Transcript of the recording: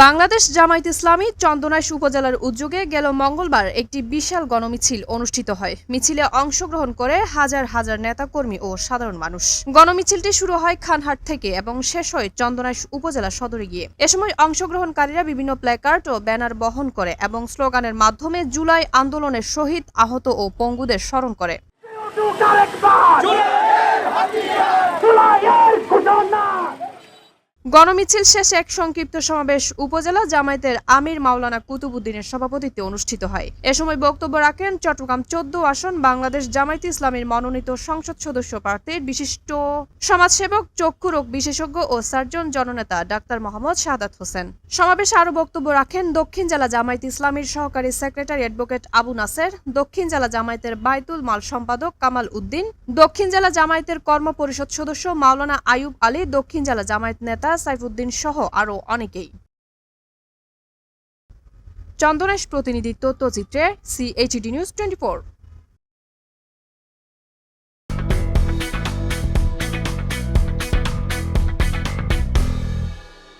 বাংলাদেশ জামায়াত ইসলামী চন্দনাইশ উপজেলার উদ্যোগে গেল মঙ্গলবার একটি বিশাল গণমিছিল অনুষ্ঠিত হয়। মিছিলে অংশগ্রহণ করে হাজার হাজার নেতাকর্মী ও সাধারণ মানুষ। গণমিছিলটি শুরু হয় খানহাট থেকে এবং শেষ হয় চন্দনাইশ উপজেলা সদরে গিয়ে। এ সময় অংশগ্রহণকারীরা বিভিন্ন প্ল্যাকার্ড ও ব্যানার বহন করে এবং স্লোগানের মাধ্যমে জুলাই আন্দোলনের শহীদ, আহত ও পঙ্গুদের স্মরণ করে। গণমিছিল শেষে এক সংক্ষিপ্ত সমাবেশ উপজেলা জামায়াতের আমির মাওলানা কুতুবুদ্দিনের সভাপতিত্বে অনুষ্ঠিত হয়। এ সময় বক্তব্য রাখেন চট্টগ্রাম চোদ্দ আসন বাংলাদেশ জামায়াত ইসলামের মনোনীত সংসদ সদস্য প্রার্থীর বিশিষ্ট সমাজসেবক, চক্ষু রোগ বিশেষজ্ঞ ও সার্জন জননেতা ডাক্তার মোহাম্মদ শাহাদাত হোসেন। সমাবেশে আরও বক্তব্য রাখেন দক্ষিণ জেলা জামায়াত ইসলামীর সহকারী সেক্রেটারি অ্যাডভোকেট আবু নাসের, দক্ষিণ জেলা জামায়াতের বাইতুল মাল সম্পাদক কামাল উদ্দিন, দক্ষিণ জেলা জামায়াতের কর্ম পরিষদ সদস্য মাওলানা আয়ুব আলী, দক্ষিণ জেলা জামায়াত নেতা সাইফুদ্দিন সহ আরও অনেকেই। চন্দনেশ প্রতিনিধিত্ব তথ্যচিত্রে সিএইচডি নিউজ টোয়েন্টি